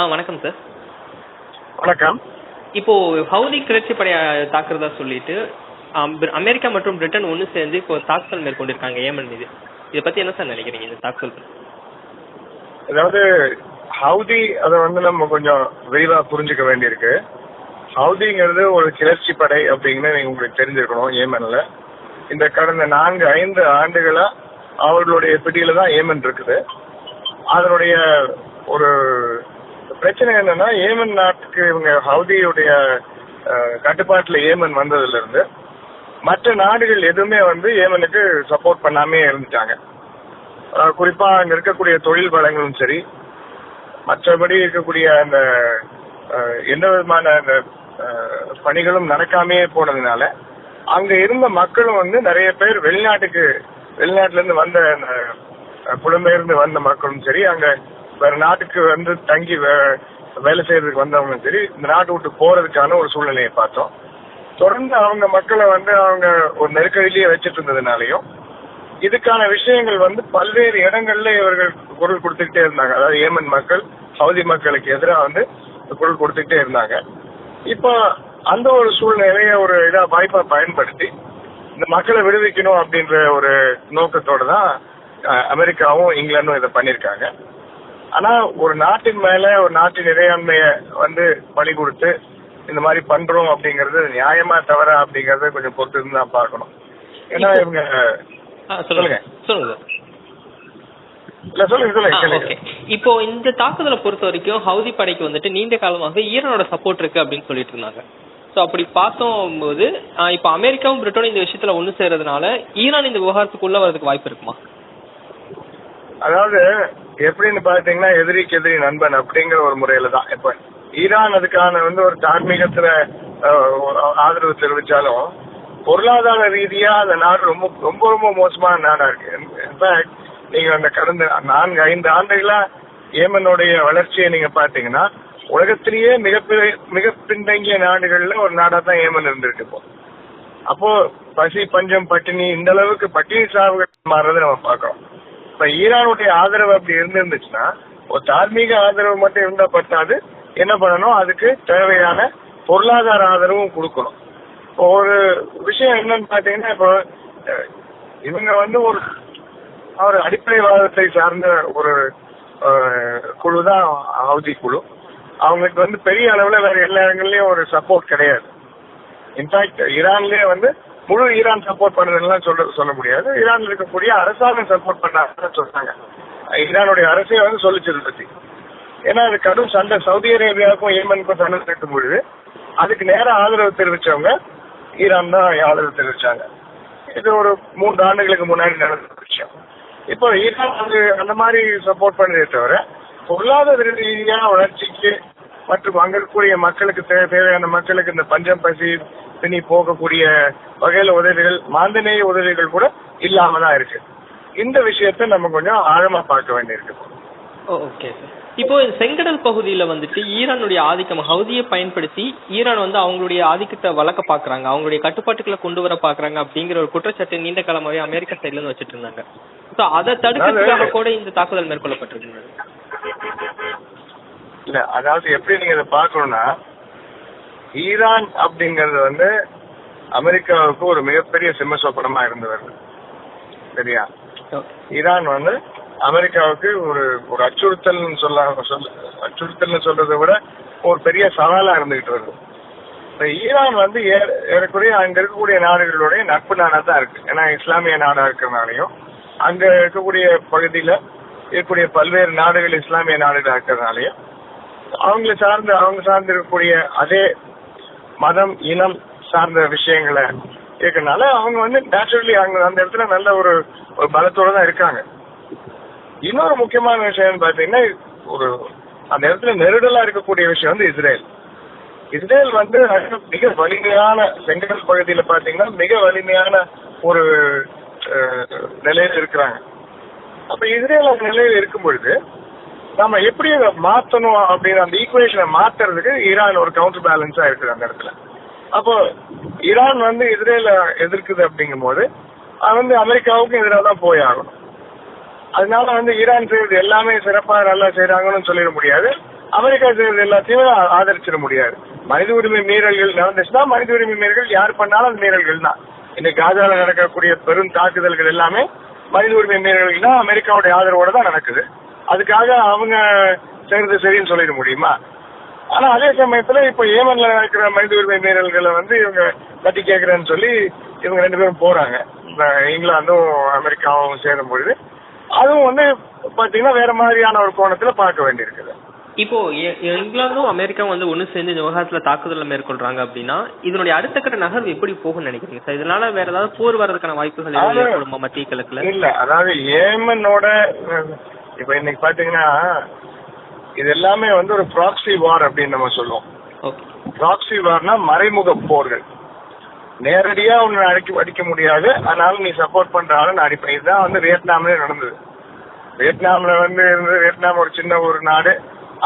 ஆ வணக்கம் சார் வணக்கம். இப்போ ஹவுதி கிளர்ச்சி படையை தாக்குறதா சொல்லிட்டு அமெரிக்கா மற்றும் பிரிட்டன் ஒன்று சேர்ந்து இப்போ தாக்குதல் மேற்கொண்டிருக்காங்க ஏமன் மீது. இதை பத்தி என்ன சார் நினைக்கிறீங்க இந்த தாக்குதல்? அதாவது ஹவுதி அதை வந்து நம்ம கொஞ்சம் விரிவா புரிஞ்சுக்க வேண்டியிருக்கு. ஹவுதிங்கிறது ஒரு கிளர்ச்சி படை அப்படின்னு நீங்க உங்களுக்கு தெரிஞ்சிருக்கணும் ஏமன்ல. இந்த கடந்த நான்கு ஐந்து ஆண்டுகளா அவர்களுடைய பிடியில தான் ஏமன் இருக்குது. அதனுடைய ஒரு பிரச்சனை என்னன்னா ஏமன் நாட்டுக்கு இவங்க ஹவுதியுடைய கட்டுப்பாட்டில் கட்டுப்பாட்டுல ஏமன் வந்ததுல இருந்து மற்ற நாடுகள் எதுவுமே வந்து ஏமனுக்கு சப்போர்ட் பண்ணாமே இருந்துட்டாங்க. குறிப்பா அங்க இருக்கக்கூடிய தொழில் வளங்களும் சரி மற்றபடி இருக்கக்கூடிய அந்த எந்த விதமான அந்த பணிகளும் நடக்காமே போனதுனால அங்க இருந்த மக்களும் வந்து நிறைய பேர் வெளிநாட்டுக்கு வெளிநாட்டுல இருந்து வந்த அந்த, புலம்பெயர்ந்து வந்த மக்களும் சரி அங்க வேற நாட்டுக்கு வந்து தங்கி வே- வேலை செய்யறதுக்கு வந்தவங்களும் சரி இந்த நாட்டு விட்டு போறதுக்கான ஒரு சூழ்நிலையை பார்த்தோம். தொடர்ந்து அவங்க மக்களை வந்து அவங்க ஒரு நெருக்கடியிலேயே வச்சிட்டு இருந்ததுனாலையும் இதுக்கான விஷயங்கள் வந்து பல்வேறு இடங்கள்ல இவர்கள் குரல் கொடுத்துக்கிட்டே இருந்தாங்க. அதாவது ஏமன் மக்கள் சவுதி மக்களுக்கு எதிராக வந்து குரல் கொடுத்துக்கிட்டே இருந்தாங்க. இப்போ அந்த ஒரு சூழ்நிலையை ஒரு இதா வாய்ப்பா பயன்படுத்தி இந்த மக்களை விடுவிக்கணும் அப்படின்ற ஒரு நோக்கத்தோட தான் அமெரிக்காவும் இங்கிலாந்தும் இதை பண்ணிருக்காங்க ஆனா ஒரு நாட்டின் மேல ஒரு நாட்டின் இறையாண்மைய வந்து பலி கொடுத்து இந்த மாதிரி பண்றோம் அப்படிங்கறது நியாயமா தவறா அப்படிங்கறத கொஞ்சம் பொறுத்து இருந்து தான் பார்க்கணும். ஏன்னா இவங்க சொல்லுங்க. சொல்லுங்க. இப்போ இந்த தாக்குதலை பொறுத்த வரைக்கும் ஹவுதி படைக்கு வந்துட்டு நீண்ட காலமாக ஈரானோட சப்போர்ட் இருக்கு அப்படின்னு சொல்லிட்டு இருந்தாங்க. ஸோ அப்படி பார்த்தோம்போது ஆ, இப்போ அமெரிக்காவும் பிரிட்டனும் இந்த விஷயத்துல ஒன்று சேர்றதுனால ஈரான் இந்த விவகாரத்துக்குள்ள வரதுக்கு வாய்ப்பு இருக்குமா? அதாவது எப்படின்னு பாத்தீங்கன்னா எதிரிக்கு எதிரி நண்பன் அப்படிங்கிற ஒரு முறையில தான். இப்ப ஈரான் அதுக்கான வந்து ஒரு தார்மீகத்துல ஆதரவு தெரிவிச்சாலும் பொருளாதார ரீதியா அந்த நாடு ரொம்ப ரொம்ப ரொம்ப மோசமான நாடா இருக்கு. இன்ஃபேக்ட் நீங்க அந்த கடந்த நான்கு ஐந்து ஆண்டுகளா ஏமனுடைய வளர்ச்சியை நீங்க பாத்தீங்கன்னா உலகத்திலேயே மிகப்பெரிய மிக பின்தங்கிய நாடுகள்ல ஒரு நாடா தான் ஏமன் இருந்திருக்கு இப்போ. அப்போ பசி பஞ்சம் பட்டினி இந்த அளவுக்கு பட்டினி சாவுகள் மாறுறதை நம்ம பாக்குறோம் இப்ப ஈரானுடைய ஆதரவு அப்படி இருந்துருந்துச்சுன்னா ஒரு தார்மீக ஆதரவு மட்டும் இருந்தா பத்தாது என்ன பண்ணணும்? அதுக்கு தேவையான பொருளாதார ஆதரவும் கொடுக்கணும். ஒரு விஷயம் என்னன்னு பாத்தீங்கன்னா இப்போ இவங்க வந்து ஒரு ஒரு அடிப்படைவாதத்தை சார்ந்த ஒரு குழு தான் ஹவுதி குழு. அவங்களுக்கு வந்து பெரிய அளவுல வேற எல்லா இடங்கள்லயும் ஒரு சப்போர்ட் கிடையாது. இன்ஃபேக்ட் ஈரான்லயே வந்து முழு ஈரான் சப்போர்ட் பண்ணதுலாம் சொல்ல சொல்ல முடியாது. ஈரான் இருக்கக்கூடிய அரசாங்கம் சப்போர்ட் பண்ணாங்கன்னு சொன்னாங்க ஈரானுடைய அரசே வந்து சொல்லிச்சு இதை பத்தி. ஏன்னா அது கடும் சண்டை. சவுதி அரேபியாவுக்கும் ஏமனுக்கும் சண்டை நடக்கும் பொழுது அதுக்கு நேரா ஆதரவு தெரிவிச்சவங்க ஈரான் தான் ஆதரவு தெரிவிச்சாங்க. இது ஒரு மூன்று ஆண்டுகளுக்கு முன்னாடி நடந்த விஷயம். இப்போ ஈரான் வந்து அந்த மாதிரி சப்போர்ட் பண்ணதே தவிர பொருளாதார ரீதியான வளர்ச்சிக்கு மற்றும் அங்க இருக்கக்கூடிய மக்களுக்கு தேவையான மக்களுக்கு இந்த பஞ்சம் பசி பின்னி போகக்கூடிய வகையில உதவிகள் மாந்தநேய உதவிகள் கூட இல்லாம தான் இருக்கு. இந்த விஷயத்தை நம்ம கொஞ்சம் ஆழமா பார்க்க வேண்டியிருக்கு. ஓகே. இப்போ செங்கடல் பகுதியில வந்துட்டு ஈரானுடைய ஆதிக்கம் ஹவுதியை பயன்படுத்தி ஈரான் வந்து அவங்களுடைய ஆதிக்கத்தை வளர்க்க பாக்குறாங்க அவங்களுடைய கட்டுப்பாட்டுக்குள்ள கொண்டு வர பாக்குறாங்க அப்படிங்கிற ஒரு குற்றச்சாட்டு நீண்ட காலமாவே அமெரிக்கா சைடுல இருந்து வச்சுட்டு இருந்தாங்க. ஸோ அதை தடுக்கிறதுக்காக கூட இந்த தாக்குதல் மேற்கொள்ளப்பட்டிருக்கு இல்ல அதாவது எப்படி நீங்க இதை பார்க்கணும்னா ஈரான் அப்படிங்கறது வந்து அமெரிக்காவுக்கு ஒரு மிகப்பெரிய சிம்ம சொப்பனமா இருந்து வருது சரியா ஈரான் வந்து அமெரிக்காவுக்கு ஒரு ஒரு அச்சுறுத்தல்னு சொல்ல சொல்ல அச்சுறுத்தல்னு சொல்றதை விட ஒரு பெரிய சவாலா இருந்துகிட்டு வருது. இப்ப ஈரான் வந்து ஏற- ஏறக்குறைய அங்க இருக்கக்கூடிய நாடுகளுடைய நட்பு நாடா தான் இருக்கு. ஏன்னா இஸ்லாமிய நாடா இருக்கிறதுனாலையும் அங்க இருக்கக்கூடிய பகுதியில இருக்கக்கூடிய பல்வேறு நாடுகள் இஸ்லாமிய நாடுகளா இருக்கிறதுனாலையும் அவங்களை சார்ந்து அவங்க சார்ந்து இருக்கக்கூடிய அதே மதம் இனம் சார்ந்த விஷயங்களை இருக்கனால அவங்க வந்து நேச்சுரலி அவங்க அந்த இடத்துல நல்ல ஒரு ஒரு பலத்தோட தான் இருக்காங்க. இன்னொரு முக்கியமான விஷயம் பாத்தீங்கன்னா ஒரு அந்த இடத்துல நெருடலா இருக்கக்கூடிய விஷயம் வந்து இஸ்ரேல். இஸ்ரேல் வந்து மிக வலிமையான செங்கடல் பகுதியில பாத்தீங்கன்னா மிக வலிமையான ஒரு நிலையில இருக்கிறாங்க. அப்ப இஸ்ரேல் அந்த நிலையில இருக்கும் பொழுது நம்ம எப்படி அதை மாத்தணும் அப்படிங்கிற அந்த ஈக்குவேஷனை மாத்துறதுக்கு ஈரான் ஒரு கவுண்டர் பேலன்ஸா இருக்குது அந்த இடத்துல. அப்போ ஈரான் வந்து இஸ்ரேல எதிர்க்குது அப்படிங்கும் போது அது வந்து அமெரிக்காவுக்கும் எதிராக தான் போய் ஆகணும். அதனால வந்து ஈரான் செய்யறது எல்லாமே சிறப்பா நல்லா செய்யறாங்கன்னு சொல்லிட முடியாது. அமெரிக்கா செய்யறது எல்லாத்தையுமே ஆதரிச்சிட முடியாது. மனித உரிமை மீறல்கள் நடந்துச்சுன்னா மனித உரிமை மீறல்கள் யார் பண்ணாலும் அது மீறல்கள் தான். இன்னைக்கு காசால நடக்கக்கூடிய பெரும் தாக்குதல்கள் எல்லாமே மனித உரிமை மீறல்கள் தான் அமெரிக்காவுடைய ஆதரவோட தான் நடக்குது. அதுக்காக அவங்க செய்யறது சரின்னு சொல்லிட முடியுமா? ஆனா அதே சமயத்துல இப்ப ஏமன்ல நடக்கிற மனித உரிமை மீறல்களை வந்து இவங்க தட்டி கேட்கறேன்னு சொல்லி இவங்க ரெண்டு பேரும் போறாங்க. இங்கிலாந்தும் அமெரிக்காவும் சேரும் பொழுது. அதுவும் வந்து பாத்தீங்கன்னா வேற மாதிரியான ஒரு கோணத்துல பார்க்க வேண்டியிருக்குது. இப்போ இங்கிலாந்தும் அமெரிக்காவும் வந்து ஒண்ணு சேர்ந்து இந்த விவகாரத்துல தாக்குதலை மேற்கொள்றாங்க அப்படின்னா இதனுடைய அடுத்த கட்ட நகர்வு எப்படி போகும்னு நினைக்கிறீங்க சார்? இதனால வேற ஏதாவது போர் வர்றதுக்கான வாய்ப்புகள் ஏற்படுமா மத்திய கிழக்குல? இல்ல அதாவது ஏமனோட இப்ப இன்னைக்கு பாத்தீங்கன்னா இது எல்லாமே வந்து ஒரு ப்ராக்ஸி வார் அப்படின்னு நம்ம சொல்லுவோம். ஓகே ப்ராக்ஸி வார்னா மறைமுக போர்கள். நேரடியா உன்னை அடிக்க அடிக்க முடியாது. அதனால நீ சப்போர்ட் பண்ற ஆளு நான் அடிப்பேன். இதுதான் வந்து வியட்நாம்ல நடந்தது. வியட்நாம்ல வந்து இருந்து வியட்நாம் ஒரு சின்ன ஒரு நாடு.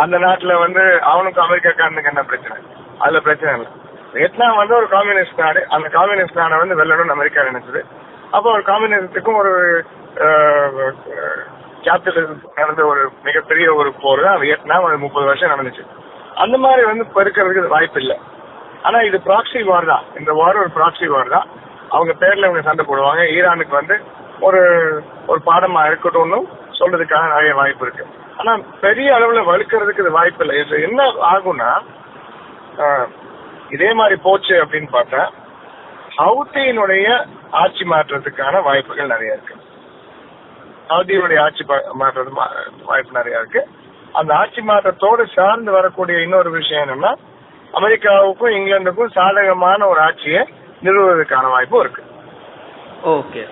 அந்த நாட்டுல வந்து அவனுக்கும் அமெரிக்காக்காரனுக்கு என்ன பிரச்சனை? அதுல பிரச்சனை இல்லை. வியட்நாம் வந்து ஒரு காம்யூனிஸ்ட் நாடு. அந்த காம்யூனிஸ்ட் நாடை வந்து வெல்லணும்னு அமெரிக்கா நினைச்சது. அப்போ ஒரு காம்யூனிஸ்டுக்கும் ஒரு கேபிட்டல் நடந்த ஒரு மிகப்பெரிய ஒரு போர் தான் வியட்நாம் அது முப்பது வருஷம் நடந்துச்சு. அந்த மாதிரி வந்து பெருக்கிறதுக்கு வாய்ப்பு இல்லை. ஆனா இது ப்ராக்சி வார் தான். இந்த வார் ஒரு ப்ராக்சி வார் தான். அவங்க பேர்ல இவங்க சண்டை போடுவாங்க. ஈரானுக்கு வந்து ஒரு ஒரு பாடமா இருக்கட்டும்னு சொல்றதுக்காக நிறைய வாய்ப்பு இருக்கு. ஆனா பெரிய அளவுல வலுக்கிறதுக்கு இது வாய்ப்பு இல்லை. இது என்ன ஆகும்னா இதே மாதிரி போச்சு அப்படின்னு பார்த்தா ஹவுத்தியினுடைய ஆட்சி மாற்றத்துக்கான வாய்ப்புகள் நிறைய இருக்கு. சவுதியுடைய ஆட்சி மாற்றது வாய்ப்பு நிறைய இருக்கு. அந்த ஆட்சி மாற்றத்தோடு சார்ந்து வரக்கூடிய இன்னொரு விஷயம் என்னன்னா அமெரிக்காவுக்கும் இங்கிலாந்துக்கும் சாதகமான ஒரு ஆட்சியை நிறுவுவதற்கான வாய்ப்பும் இருக்கு. ஓகே.